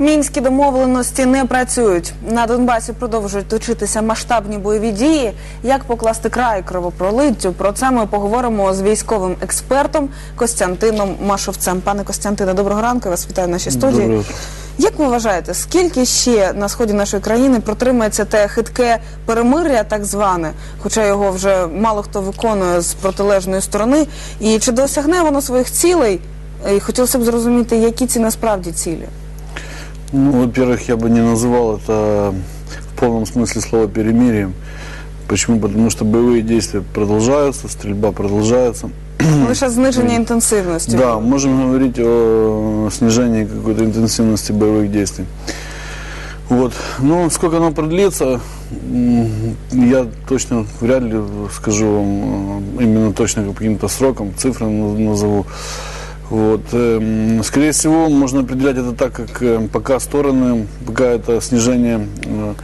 Мінські домовленості не працюють. На Донбасі продовжують точитися масштабні бойові дії. Як покласти край кровопролиттю? Про це ми поговоримо з військовим експертом Костянтином Машовцем. Пане Костянтине, доброго ранку. я Вас вітаю в нашій студії. Доброго. Як ви вважаєте, скільки ще на сході нашої країни протримається те хитке перемир'я, так зване, хоча його вже мало хто виконує з протилежної сторони, і чи досягне воно своїх цілей? І хотілося б зрозуміти, які ці насправді цілі. Ну, во-первых, я бы не называл это в полном смысле слова перемирием. Почему? Потому что боевые действия продолжаются, стрельба продолжается. Лише зниження інтенсивності. Да, можем говорить о снижении какой-то интенсивности боевых действий. Вот. Но сколько оно продлится, я точно вряд ли скажу вам э, именно точно каким-то срокам, цифрам на- назову. Вот. эм, Скорее всего, можно определять это так, как э, пока стороны, пока это снижение э,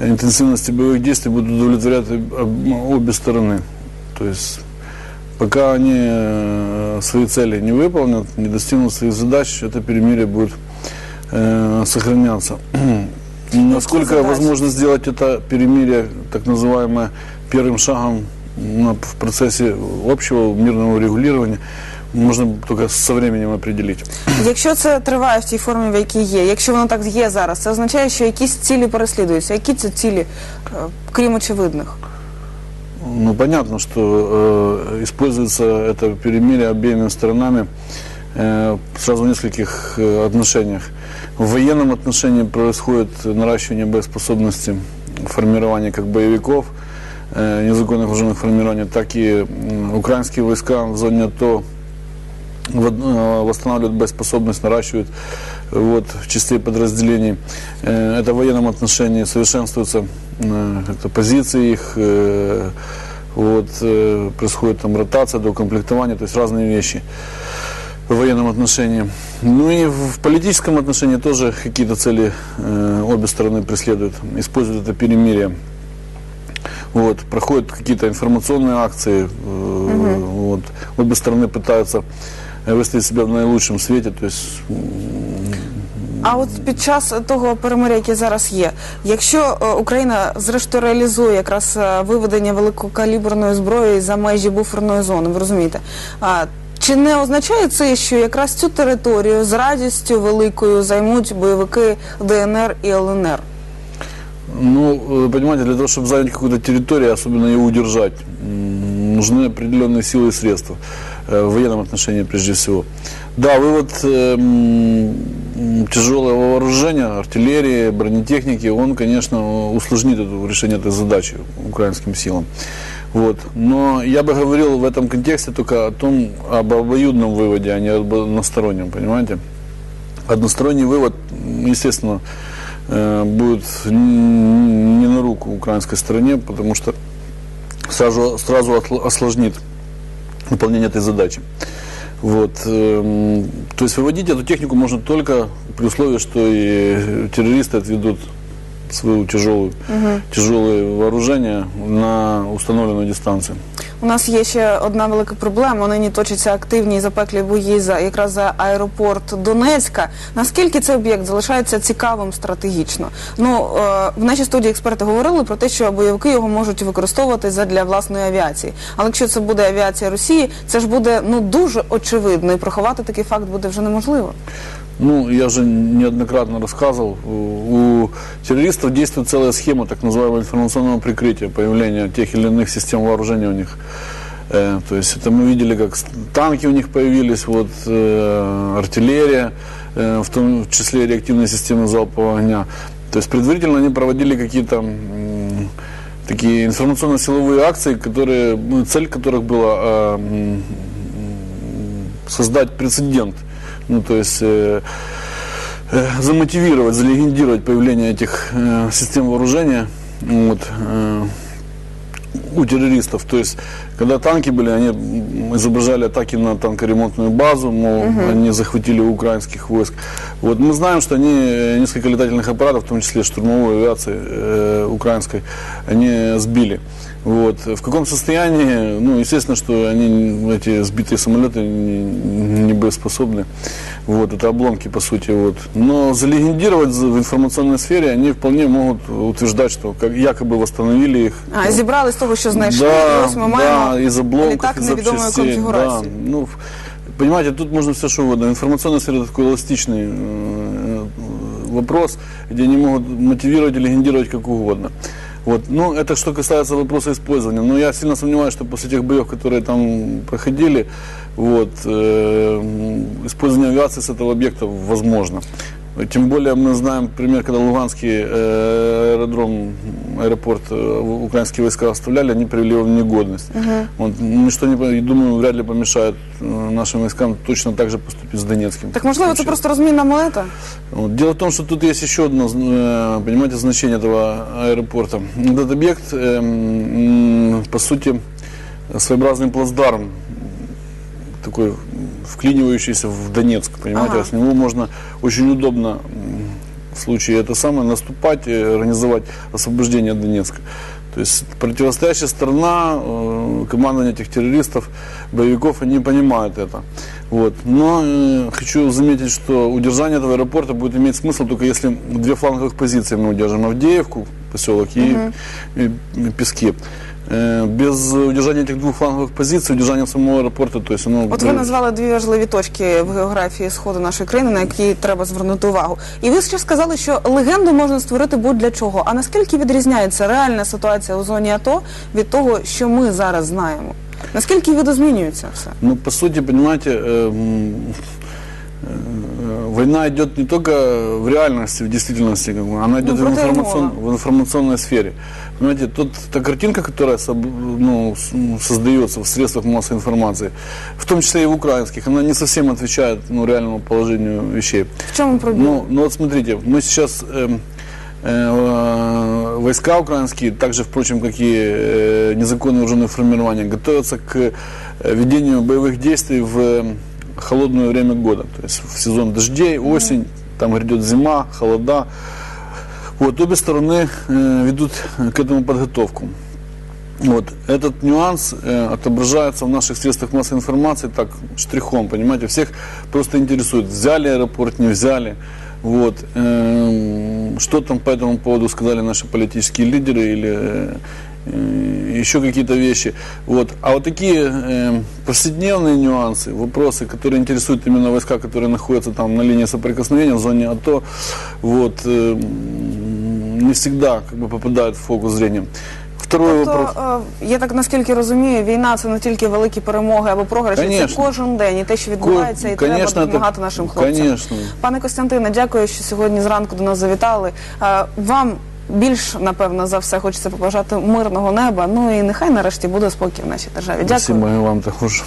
интенсивности боевых действий будут удовлетворять об- об- обе стороны. То есть пока они э, свои цели не выполнят, не достигнут своих задач, это перемирие будет э, сохраняться. Насколько задачи? возможно сделать это перемирие, так называемое, первым шагом в процессе общего мирного регулирования, можно только со временем определить. Якщо це триває в тій формі, в якій є, якщо воно так є зараз, це означає, що якісь цілі переслідуються. Які це цілі, е, крім очевидних? Ну, понятно, что э, используется это перемирие обеими сторонами э, сразу в нескольких э, отношениях. В военном отношении происходит наращивание боеспособности формирования как боевиков, э, незаконных вооруженных формирований, так и м, украинские войска в зоне АТО вод- э, восстанавливают боеспособность, наращивают э, вот, в частей подразделений. Э, Это в военном отношении совершенствуются э, как-то позиции их, э, вот, э, происходит там ротация, доукомплектование, то есть разные вещи в военном отношении. Ну и в политическом отношении тоже какие-то цели э, обе стороны преследуют, используют это перемирие. Вот, проходят какие-то информационные акции, э, вот, обе стороны пытаются э, выставить себя в наилучшем свете, то есть А от під час того перемиря, яке зараз є, якщо е, Україна зрештою реалізує якраз е, виведення великокаліберної зброї за межі буферної зони, ви розумієте? А, чи не означає це, що якраз цю територію з радістю великою займуть бойовики ДНР і ЛНР? Ну, вы понимаете, для того, чтобы занять какую-то территорию, особенно ее удержать, м, нужны определенные силы и средства. Э, В военном отношении прежде всего. Да, вывод эм, м, тяжелого вооружения, артиллерии, бронетехники, он, конечно, усложнит это, решение этой задачи украинским силам. Вот. Но я бы говорил в этом контексте только о том, об обоюдном выводе, а не об одностороннем, понимаете? Односторонний вывод, естественно, э, будет не на руку украинской стороне, потому что сразу, сразу осложнит выполнение этой задачи. Вот, эм, то есть выводить эту технику можно только при условии, что и террористы отведут свою тяжелую, тяжелое вооружение на установленную дистанцию. У нас є ще одна велика проблема. Нині точаться активні і запеклі бої за якраз за аеропорт Донецька. Наскільки цей об'єкт залишається цікавим стратегічно? Ну е, в нашій студії експерти говорили про те, що бойовики його можуть використовувати задля власної авіації. Але якщо це буде авіація Росії, це ж буде ну дуже очевидно, і приховати такий факт буде вже неможливо. Ну, я же неоднократно рассказывал, у у террористов действует целая схема так называемого информационного прикрытия, появления тех или иных систем вооружения у них. Э, то есть это мы видели, как танки у них появились, вот, э, артиллерия, э, в том числе реактивные системы залпового огня. То есть предварительно они проводили какие-то такие информационно-силовые акции, которые, ну, цель которых была э, создать прецедент. Ну, то есть э, э, замотивировать, залегендировать появление этих э, систем вооружения. Вот, э, у террористов. То есть, когда танки были, они изображали атаки на танкоремонтную базу, мол, они захватили украинских войск. Вот мы знаем, что они несколько летательных аппаратов, в том числе штурмовой авиации э, украинской, они сбили. Вот. В каком состоянии, ну, естественно, что они, эти сбитые самолеты не, не боеспособны. Вот, это обломки, по сути. Вот. Но залегендировать за- в информационной сфере они вполне могут утверждать, что как, якобы восстановили их. А, зібрали з того, що знайшли, Да, і ось ми маємо да, из обломков, літак из невідомої запчастей. Да. конфігурації. Ну, в- понимаете, тут можно все что угодно. Информационная сфера это такой эластичный э, вопрос, где они могут мотивировать и легендировать как угодно. Вот. Ну, это что касается вопроса использования. Но я сильно сомневаюсь, что после тех боев, которые там проходили, вот, э, м, использование авиации с этого объекта возможно. Тем более мы знаем пример, когда Луганский э, аэродром, аэропорт э, украинские войска оставляли, они привели его в негодность. Вот, ничто не, думаю, вряд ли помешает э, нашим войскам точно так же поступить с Донецким. Так можливо, случаем. просто розмінна монета? Вот. Дело в том, что тут есть еще одно, понимаете, значение этого аэропорта. Этот объект, эм, по сути, своеобразный плацдарм, такой вклинивающийся в Донецк, понимаете, Ага. с него можно очень удобно в случае это самое наступать, и организовать освобождение Донецка. То есть противостоящая сторона, э, командование этих террористов, боевиков, они понимают это. Вот. Но э, хочу заметить, что удержание этого аэропорта будет иметь смысл только если две фланговых позиции мы удержим. Авдеевку, поселок, и, и Пески. Э, Без удержания этих двух фланговых позиций, удержания самого аэропорта, то есть оно... От ви назвали дві важливі точки в географії сходу нашої країни, на які треба звернути увагу. І ви ще сказали, що легенду можна створити будь-для чого. А наскільки відрізняється реальна ситуація у зоні АТО від того, що ми зараз знаємо? Наскільки видозмінюється все? Ну, по сути, понимаете, эм, э, война идет не только в реальности, в действительности, как бы, она идет в, против информацион- в информационной сфере. Понимаете, тут та картинка, которая ну, ну, создается в средствах массовой информации, в том числе и в украинских, она не совсем отвечает ну, реальному положению вещей. В чому проблема? Ну, ну вот смотрите, мы сейчас эм, э, войска украинские, так же, впрочем, как и э, незаконные вооруженные формирования, готовятся к э, ведению боевых действий в э, холодное время года, то есть в сезон дождей, осень, там грядет зима, холода. Вот, обе стороны э, ведут к этому подготовку. Вот. Этот нюанс э, отображается в наших средствах массовой информации так штрихом, понимаете, всех просто интересует, взяли аэропорт, не взяли. Вот. Эм, Что там по этому поводу сказали наши политические лидеры или э, еще какие-то вещи. Вот. А вот такие э, повседневные нюансы, вопросы, которые интересуют именно войска, которые находятся там на линии соприкосновения, в зоне АТО, вот, э, м, не всегда как бы, попадают в фокус зрения. Второй вопрос. Тобто, е, я так наскільки розумію, війна це не тільки великі перемоги або програші, це Конечно. кожен день і те, що відбувається, і треба Конечно, допомагати це- нашим хлопцям. конечно. Пане Костянтине, дякую, що сьогодні зранку до нас завітали. Е, Вам більш напевно за все хочеться побажати мирного неба. Ну і нехай нарешті буде спокій в нашій державі. Дякую. Спасибо и вам також.